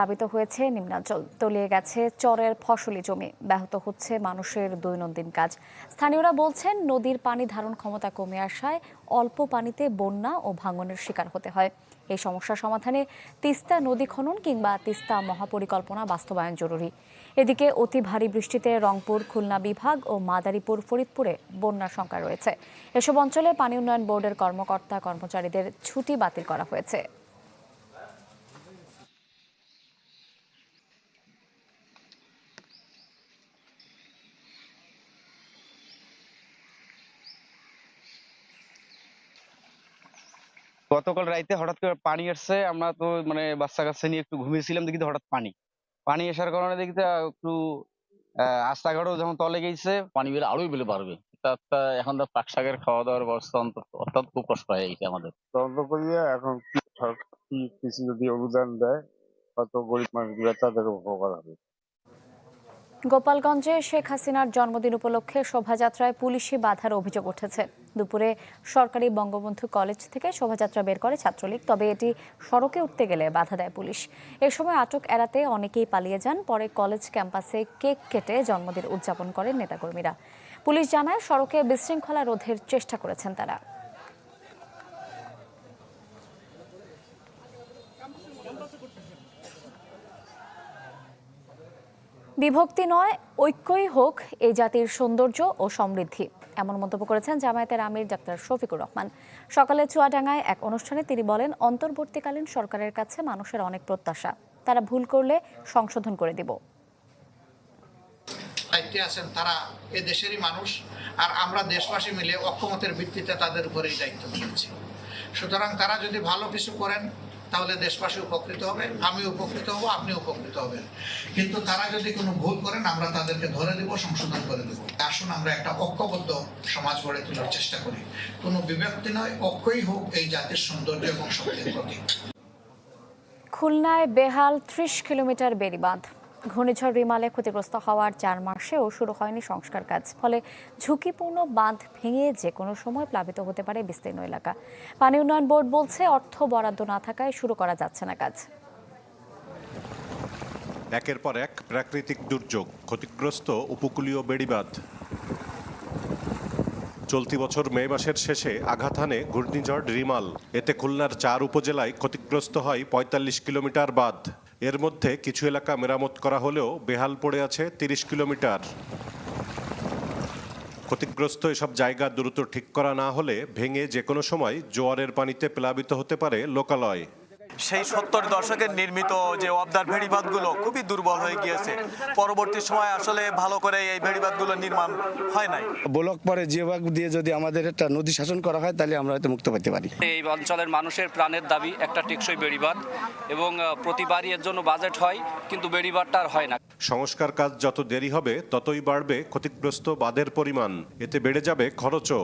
প্লাবিত হয়েছে নিম্নাঞ্চল। তলিয়ে গেছে চরের ফসলি জমি। ব্যাহত হচ্ছে মানুষের দৈনন্দিন কাজ। স্থানীয়রা বলছেন, নদীর পানি ধারণ ক্ষমতা কমে আসায় অল্প পানিতে বন্যা ও ভাঙনের শিকার হতে হয়। এই সমস্যা সমাধানে তিস্তা নদী খনন কিংবা তিস্তা মহাপরিকল্পনা বাস্তবায়ন জরুরি। এদিকে অতি ভারী বৃষ্টিতে রংপুর, খুলনা বিভাগ ও মাদারীপুর, ফরিদপুরে বন্যার শঙ্কা রয়েছে। এসব অঞ্চলে পানি উন্নয়ন বোর্ডের কর্মকর্তা কর্মচারীদের ছুটি বাতিল করা হয়েছে। গতকাল রাইতে হঠাৎ করে পানি আসছে আমরা তো মানে বাচ্চা কাচ্চা নিয়ে একটু ঘুমিয়েছিলাম দেখি হঠাৎ পানি। পানি আসার কারণে দেখি তো একটু রাস্তাঘাটও যখন তলে গেছে। পানি বেলে আরোই তা তা এখন তো পাক শাকের খাওয়া দাওয়ার ব্যবস্থা অন্তত অর্থাৎ খুব কষ্ট হয়ে গেছে আমাদের। তদন্ত করিয়ে এখন কিছু যদি অনুদান দেয় কত গরিব মানুষগুলো তাদের উপকার হবে। গোপালগঞ্জে শেখ হাসিনার জন্মদিন উপলক্ষে শোভাযাত্রায় পুলিশি বাধার অভিযোগ উঠেছে। দুপুরে সরকারি বঙ্গবন্ধু কলেজ থেকে শোভাযাত্রা বের করে ছাত্রলীগ, তবে এটি সড়কে উঠতে গেলে বাধা দেয় পুলিশ। এ সময় আটক এড়াতে অনেকেই পালিয়ে যান, পরে কলেজ ক্যাম্পাসে কেক কেটে জন্মদিন উদযাপন করেন নেতাকর্মীরা। পুলিশ জানায়, সড়কে বিশৃঙ্খলা রোধের চেষ্টা করেছেন তারা। বিভক্তি নয়, ঐক্যই হোক এই জাতির সৌন্দর্য ও সমৃদ্ধি। এমন মন্তব্য করেছেন জামায়াতের আমির ডাক্তার শফিকুর রহমান। সকালে চুয়াডাঙ্গায় এক অনুষ্ঠানে তিনি বলেন, অন্তর্বর্তীকালীন সরকারের কাছে মানুষের অনেক প্রত্যাশা। তারা ভুল করলে সংশোধন করে দিব। দায়িত্বে আছেন তারা, এ দেশেরই মানুষ, আর আমরা দেশবাসী মিলে অক্ষমতের ভিত্তিতে তাদের উপরেই দায়িত্ব দিয়েছি সুতরাং তারা যদি ভালো কিছু করেন তাহলে দেশবাসী উপকৃত হবে, আমি উপকৃত হব, আপনি উপকৃত হবেন। কিন্তু তারা যদি কোনো ভুল করেন, আমরা তাদেরকে ধরে দেব সংশোধন করে দেব আসুন আমরা একটা ঐক্যবদ্ধ সমাজ গড়ে তোলার চেষ্টা করি। কোনো বিভক্তি নয়, ঐক্যই হোক এই জাতির সৌন্দর্য এবং শক্তির প্রতীক। খুলনায় বেহাল ত্রিশ কিলোমিটার বেড়িবাঁধ। ঘূর্ণিঝড় রিমালে ক্ষতিগ্রস্ত হওয়ার চার মাসেও শুরু হয়নি সংস্কার কাজ, ফলে ঝুঁকিপূর্ণ বাঁধ ভেঙে যে কোনো সময় প্লাবিত হতে পারে বিস্তীর্ণ এলাকা। পানি উন্নয়ন বোর্ড বলছে অর্থ বরাদ্দ না থাকায় শুরু করা যাচ্ছে না কাজ। একের পর এক প্রাকৃতিক দুর্যোগ, ক্ষতিগ্রস্ত উপকূলীয় বেড়িবাঁধ চলতি বছর মে মাসের শেষে আঘাত হানে ঘূর্ণিঝড় রিমাল। এতে খুলনার চার উপজেলায় ক্ষতিগ্রস্ত হয় পঁয়তাল্লিশ কিলোমিটার বাঁধ। এর মধ্যে কিছু এলাকা মেরামত করা হলেও বেহাল পড়ে আছে তিরিশ কিলোমিটার। ক্ষতিগ্রস্ত এসব জায়গা দ্রুত ঠিক করা না হলে ভেঙে যে কোনো সময় জোয়ারের পানিতে প্লাবিত হতে পারে লোকালয়। সেই সত্তর দশকের নির্মিত যে অবদার ভেড়িবাঁধগুলো খুবই দুর্বল হয়ে গিয়েছে। পরবর্তী সময় আসলে ভালো করে এই ভেড়িবাঁধগুলো নির্মাণ হয় নাই। ব্লক পরে যে ভাগ দিয়ে যদি আমাদের একটা নদী শাসন করা হয় তাহলে আমরা হয়তো মুক্ত পেতে পারি। এই অঞ্চলের মানুষের প্রাণের দাবি একটা টেকসই বেড়িবাঁধ এবং প্রতিবারই এর জন্য বাজেট হয় কিন্তু বেড়িবাঁধটা আর হয় না। সংস্কার কাজ যত দেরি হবে ততই বাড়বে ক্ষতিগ্রস্ত বাঁধের পরিমাণ। এতে বেড়ে যাবে খরচও।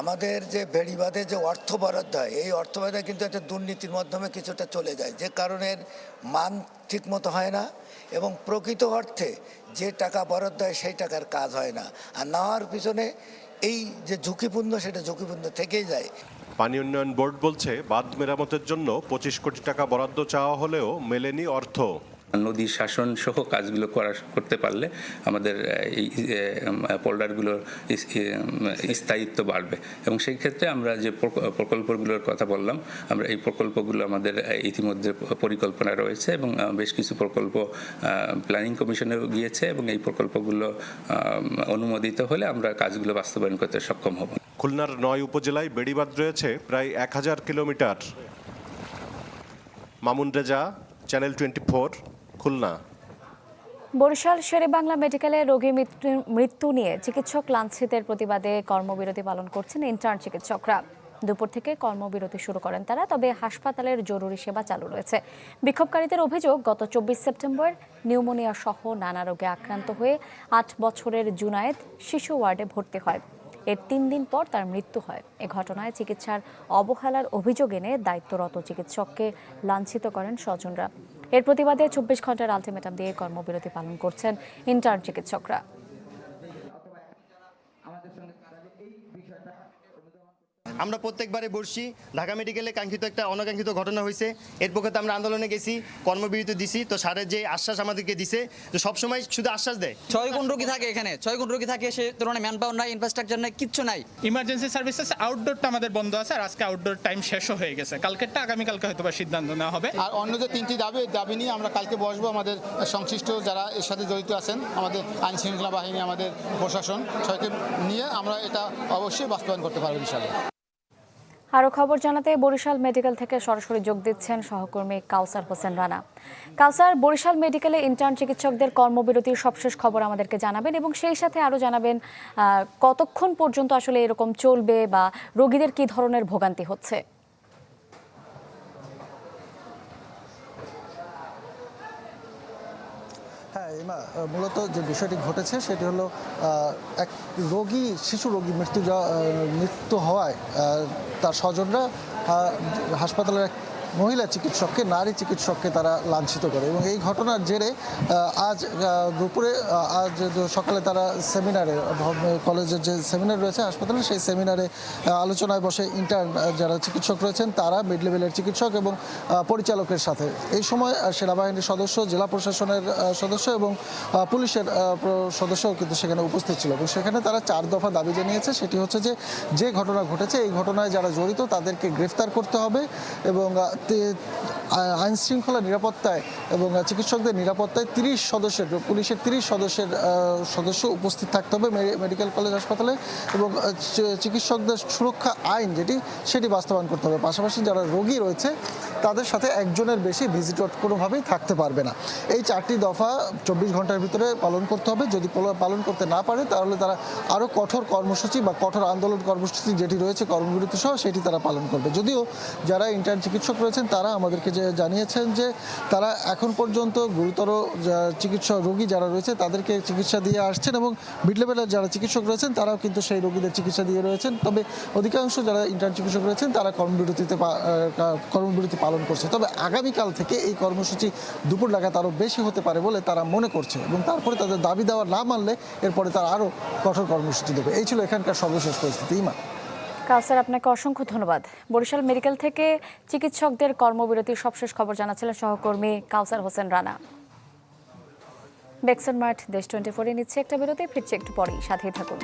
আমাদের যে বেড়িবাঁধে যে অর্থ বরাদ্দ হয় এই অর্থ বরাদ্দ কিন্তু একটা দুর্নীতির মাধ্যমে কিছুটা চলে যায়। যে কারণের মান ঠিক মতো হয় না এবং প্রকৃত অর্থে যে টাকা বরাদ্দ হয় সেই টাকার কাজ হয় না। আর না হওয়ার পিছনে এই যে ঝুঁকিপূর্ণ, সেটা ঝুঁকিপূর্ণ থেকেই যায়। পানি উন্নয়ন বোর্ড বলছে, বাঁধ মেরামতের জন্য পঁচিশ কোটি টাকা বরাদ্দ চাওয়া হলেও মেলেনি অর্থ। নদী শাসন সহ কাজগুলো করা, করতে পারলে আমাদের এই পোল্ডারগুলোর স্থায়িত্ব বাড়বে। এবং সেই ক্ষেত্রে আমরা যে প্রকল্পগুলোর কথা বললাম, আমরা এই প্রকল্পগুলো আমাদের ইতিমধ্যে পরিকল্পনা রয়েছে এবং বেশ কিছু প্রকল্প প্ল্যানিং কমিশনেও গিয়েছে এবং এই প্রকল্পগুলো অনুমোদিত হলে আমরা কাজগুলো বাস্তবায়ন করতে সক্ষম হব। খুলনার নয় উপজেলায় বেড়িবাঁধ রয়েছে প্রায় এক হাজার kilometre. Mamun Reza channel twenty four Khulna. Barishal Shere Bangla মেডিকেলে রোগী মৃত্যু মৃত্যু নিয়ে চিকিৎসক লাঞ্ছিতের প্রতিবাদে কর্মবিরতি পালন করছেন ইন্টার্ন চিকিৎসকরা। দুপুর থেকে কর্মবিরতি শুরু করেন তারা, তবে হাসপাতালের জরুরি সেবা চালু রয়েছে। বিক্ষোভকারীদের অভিযোগ, গত চব্বিশ সেপ্টেম্বর নিউমোনিয়া সহ নানা রোগে আক্রান্ত হয়ে আট বছরের জুনায়েদ শিশু ওয়ার্ডে ভর্তি হয়। এর তিন দিন পর তার মৃত্যু হয়। এ ঘটনায় চিকিৎসার অবহেলার অভিযোগ এনে দায়িত্বরত চিকিৎসককে লাঞ্ছিত করেন স্বজনরা। এর প্রতিবাদে চব্বিশ ঘণ্টার আলটিমেটাম দিয়ে কর্মবিরতি পালন করছেন ইন্টার্ন চিকিৎসকরা। আমরা প্রত্যেকবারে বসছি। ঢাকা মেডিকেলে কাঙ্ক্ষিত একটা অনাকাঙ্ক্ষিত ঘটনা হয়েছে। এর পক্ষে তো আমরা আন্দোলনে গেছি কর্মবিরতি দিছি তো স্যারের যে আশ্বাস আমাদেরকে দিছে তো সবসময় শুধু আশ্বাস দেয়। ছয় গুণ রোগী থাকে এখানে ছয় গুণ রোগী থাকে সে তুলনায় ম্যান পাওয়ার নাই ইনফ্রাস্ট্রাকচার নাই কিচ্ছু নাই। ইমার্জেন্সি সার্ভিসেস আউটডোরটা আমাদের বন্ধ আছে আর আজকে আউটডোর টাইম শেষও হয়ে গেছে। কালকেরটা আগামীকালকে হয়তো বা সিদ্ধান্ত নেওয়া হবে। আর অন্য যে তিনটি দাবি দাবি নিয়ে আমরা কালকে বসবো আমাদের সংশ্লিষ্ট যারা এর সাথে জড়িত আছেন আমাদের আইন শৃঙ্খলা বাহিনী আমাদের প্রশাসন সবাইকে নিয়ে আমরা এটা অবশ্যই বাস্তবায়ন করতে পারব ইনশাল্লাহ আরও খবর জানাতে বরিশাল মেডিকেল থেকে সরাসরি যোগ দিচ্ছেন সহকর্মী কাউসার হোসেন রানা। কাউসার, বরিশাল মেডিকেলে ইন্টার্ন চিকিৎসকদের কর্মবিরতির সবশেষ খবর আমাদেরকে জানাবেন এবং সেই সাথে আরও জানাবেন কতক্ষণ পর্যন্ত আসলে এরকম চলবে বা রোগীদের কি ধরনের ভোগান্তি হচ্ছে? মূলত যে বিষয়টি ঘটেছে সেটি হলো এক রোগী, শিশু রোগী মৃত্যু মৃত্যু হওয়ায় তার স্বজনরা হাসপাতালের এক মহিলা চিকিৎসককে, নারী চিকিৎসককে তারা লাঞ্ছিত করে এবং এই ঘটনার জেরে আজ দুপুরে আজ সকালে তারা সেমিনারে কলেজের যে সেমিনার রয়েছে, হাসপাতালে সেই সেমিনারে আলোচনায় বসে ইন্টার্ন যারা চিকিৎসক রয়েছেন, তারা মিড লেভেলের চিকিৎসক এবং পরিচালকের সাথে। এই সময় সেনাবাহিনীর সদস্য, জেলা প্রশাসনের সদস্য এবং পুলিশের সদস্যও কিন্তু সেখানে উপস্থিত ছিল এবং সেখানে তারা চার দফা দাবি জানিয়েছে। সেটি হচ্ছে যে যে ঘটনা ঘটেছে, এই ঘটনায় যারা জড়িত তাদেরকে গ্রেফতার করতে হবে এবং আইন শৃঙ্খলা নিরাপত্তায় এবং চিকিৎসকদের নিরাপত্তায় তিরিশ সদস্যের, পুলিশের তিরিশ সদস্যের সদস্য উপস্থিত থাকতে হবে মেডিকেল কলেজ হাসপাতালে এবং চিকিৎসকদের সুরক্ষা আইন যেটি, সেটি বাস্তবায়ন করতে হবে। পাশাপাশি যারা রোগী রয়েছে, তাদের সাথে একজনের বেশি ভিজিটর কোনোভাবেই থাকতে পারবে না। এই চারটি দফা চব্বিশ ঘণ্টার ভিতরে পালন করতে হবে। যদি পালন করতে না পারে, তাহলে তারা আরও কঠোর কর্মসূচি বা কঠোর আন্দোলন কর্মসূচি যেটি রয়েছে, কর্মবিরতি সহ, সেটি তারা পালন করবে। যদিও যারা ইন্টার্ন চিকিৎসক রয়েছেন তারা আমাদেরকে যে জানিয়েছেন যে তারা এখন পর্যন্ত গুরুতর চিকিৎসা রোগী যারা রয়েছে তাদেরকে চিকিৎসা দিয়ে আসছেন এবং মিড লেভেলের যারা চিকিৎসক রয়েছেন তারাও কিন্তু সেই রোগীদের চিকিৎসা দিয়ে রয়েছেন। তবে অধিকাংশ যারা ইন্টার্ন চিকিৎসক রয়েছেন তারা কর্মবিরতিতে কর্মবিরতি পালন করছে। তবে আগামীকাল থেকে এই কর্মসূচি দুপুর লাগাত আরও বেশি হতে পারে বলে তারা মনে করছে এবং তারপরে তাদের দাবি দেওয়া না মানলে এরপরে তারা আরও কঠোর কর্মসূচি দেবে। এই ছিল এখানকার সর্বশেষ পরিস্থিতি। ইমা? কাউসার আপনাকে অসংখ্য ধন্যবাদ। বরিশাল মেডিকেল থেকে চিকিৎসকদের কর্মবিরতির সবশেষ খবর জানাচ্ছিলেন সহকর্মী Kausar Hossain Rana. Bexon Mart, Desh twenty ফোরে নিচ্ছে একটা বিরতি, ফিরছে একটু পরেই। সাথেই থাকুন।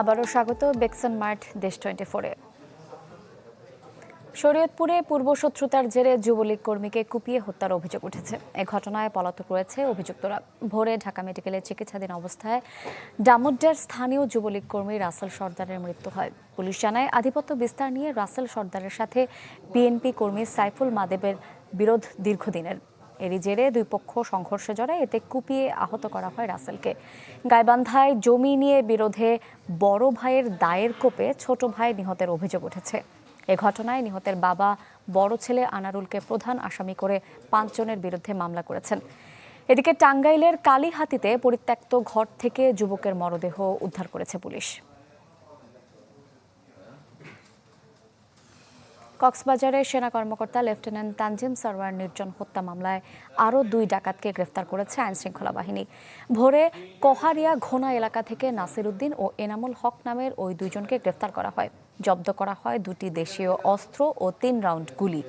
আবারও স্বাগত বেক্সন মার্ট দেশ টোয়েন্টি ফোরে শরীয়তপুরে পূর্ব শত্রুতার জেরে যুবলীগ কর্মীকে কুপিয়ে হত্যার অভিযোগ উঠেছে। এ ঘটনায় পলাতক রয়েছে অভিযুক্তরা। ভোরে ঢাকা মেডিকেলে চিকিৎসাধীন অবস্থায় ডামুড্ডার স্থানীয় যুবলীগ কর্মী রাসেল সর্দারের মৃত্যু হয়। পুলিশ জানায়, আধিপত্য বিস্তার নিয়ে রাসেল সর্দারের সাথে বিএনপি কর্মী সাইফুল মাদেবের বিরোধ দীর্ঘদিনের। এরই জেরে দুই পক্ষ সংঘর্ষে জড়ায়, এতে কুপিয়ে আহত করা হয় রাসেলকে। গাইবান্ধায় জমি নিয়ে বিরোধে বড় ভাইয়ের দায়ের কোপে ছোট ভাই নিহতের অভিযোগ উঠেছে। এ ঘটনায় নিহতের বাবা বড় ছেলে আনারুলকে প্রধান আসামি করে পাঁচজনের বিরুদ্ধে মামলা করেছেন। এদিকে টাঙ্গাইলের কালীহাতিতে পরিত্যক্ত ঘর থেকে যুবকের মরদেহ উদ্ধার করেছে পুলিশ। কক্সবাজারে সেনা কর্মকর্তা লেফটেন্যান্ট তানজিম সারওয়ার নির্জন হত্যা মামলায় আরও দুই ডাকাতকে গ্রেফতার করেছে আইনশৃঙ্খলা বাহিনী। ভোরে কহারিয়া ঘোনা এলাকা থেকে নাসির উদ্দিন ও এনামুল হক নামের ওই দুইজনকে গ্রেফতার করা হয়। জব্দ করা হয় দুটি দেশীয় অস্ত্র ও তিন রাউন্ড গুলি।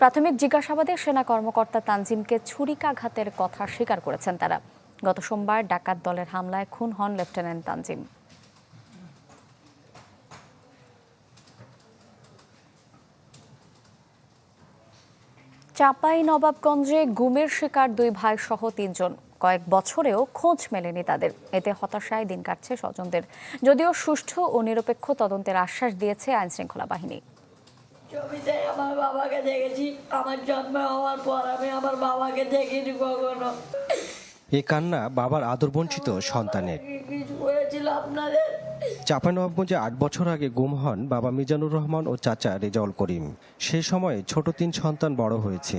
প্রাথমিক জিজ্ঞাসাবাদে সেনা কর্মকর্তা তানজিমকে ছুরিকাঘাতের কথা স্বীকার করেছেন তারা। গত সোমবার ডাকাত দলের হামলায় খুন হন লেফটেন্যান্ট তানজিম। চাপাই নবাবগঞ্জে গুমের শিকার দুই ভাই সহ তিনজন। কয়েক বছরেও খোঁজ মেলেনি তাদের। এতে হতাশায় দিন কাটছে স্বজনদের। যদিও সুষ্ঠু ও নিরপেক্ষ তদন্তের আশ্বাস দিয়েছে আইনশৃঙ্খলা বাহিনী। ছবিতে আমার বাবাকে দেখেছি। আমার জন্ম হওয়ার পর আমি আমার বাবাকে দেখিনি কখনো। এ কান্না বাবার আদরবঞ্চিত সন্তানের। কিছু করেছিল আপনাদের? চাঁপানবাবগঞ্জে আট বছর আগে গুম হন বাবা মিজানুর রহমান ও চাচা রেজাউল করিম। সে সময়ে ছোট তিন সন্তান বড় হয়েছে।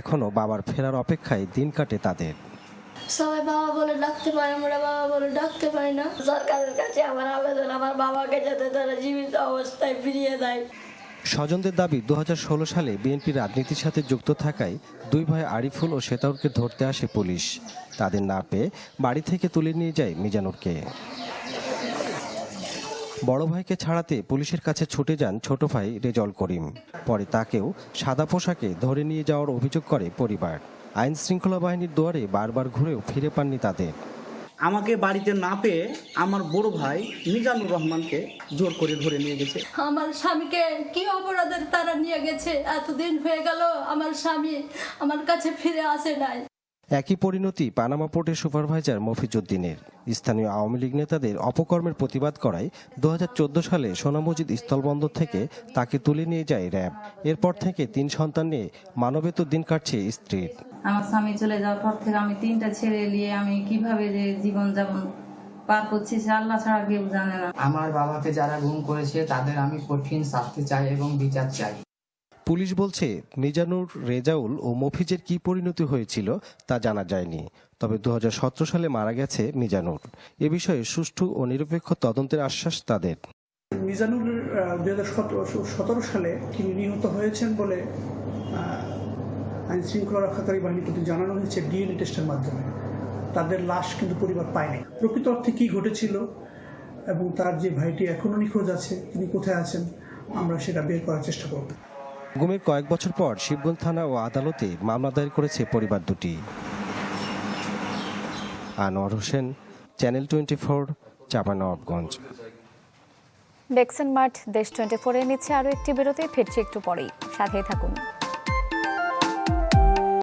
এখনও বাবার ফেরার অপেক্ষায় দিন কাটে তাদের। সবাই বাবা বলে ডাকতে পারে আমরা বাবা বলে ডাকতে পারি না। সরকারের কাছে আমার আবেদন আমার বাবাকে যাতে তারা জীবিত অবস্থায় ফিরিয়ে দেয়। স্বজনদের দাবি দু হাজার ষোলো সালে বিএনপি রাজনীতির সাথে যুক্ত থাকায় দুই ভাই আরিফুল ও শ্বেতাউরকে ধরতে আসে পুলিশ। তাদের না পেয়ে বাড়ি থেকে তুলে নিয়ে যায় মিজানুরকে। বড় ভাইকে ছাড়াতে পুলিশের কাছে ছুটে যান ছোট ভাই রেজল করিম। পরে তাকেও সাদা পোশাকে ধরে নিয়ে যাওয়ার অভিযোগ করে পরিবার। আইন শৃঙ্খলা বাহিনীর দুয়ারে বারবার ঘুরেও ফিরে পাননি তাদের। আমাকে বাড়িতে না পেয়ে আমার বড় ভাই মিজানুর রহমানকে জোর করে ধরে নিয়ে গেছে। আমার স্বামীকে কি অপরাধের তারা নিয়ে গেছে? এতদিন হয়ে গেল আমার স্বামী আমার কাছে ফিরে আসে নাই। একই পরিণতি পানামা পোর্টের সুপারভাইজার মফিজুদ্দিনের স্থানীয় আওয়ামী লীগ নেতাদের অপকর্মের প্রতিবাদ করায় দু হাজার চোদ্দ সালে সোনামজিদ স্থলবন্দর থেকে তাকে তুলে নিয়ে যায় র্যাব। এরপর থেকে তিন সন্তান নিয়ে মানবেতর দিন কাটছে স্ত্রীর। আমার স্বামী চলে যাওয়ার পর থেকে আমি তিনটা ছেড়ে নিয়ে আমি কীভাবে যে জীবন যাপন পার করছি সে আল্লাহ ছাড়া কেউ জানে না। আমার বাবাকে যারা গুম করেছে তাদের আমি কঠিন শাস্তি চাই এবং বিচার চাই। পুলিশ বলছে, মিজানুর, রেজাউল ও মফিজের কি পরিণতি হয়েছিল তা জানা যায়নি। তবে দুহাজার সতেরো সালে মারা গেছে মিজানুর। এ বিষয়ে সুষ্ঠু ও নিরপেক্ষ তদন্তের আশ্বাস তাদের। মিজানুর দুই হাজার সতেরো সালে তিনি নিহত হয়েছেন বলে আইন শৃঙ্খলা রক্ষাকারী বাহিনীর প্রতি জানানো হয়েছে ডিএনএ টেস্টের মাধ্যমে। তাদের লাশ কিন্তু পরিবার পায়নি। প্রকৃত অর্থে কী ঘটেছিল এবং তার যে ভাইটি এখনও নিখোঁজ আছে, তিনি কোথায় আছেন, আমরা সেটা বের করার চেষ্টা করব। গুমের কয়েক বছর পর শিবগঞ্জ থানা ও আদালতে মামলা দায়ের করেছে পরিবার দুটি। Anwar Hossain, channel twenty four, Chapainawabganj. ডেক্সন মার্ট দেশ টোয়েন্টি ফোরে নিচ্ছে আরও একটি বিরতি, ফিরছে একটু পরেই। সাথেই থাকুন।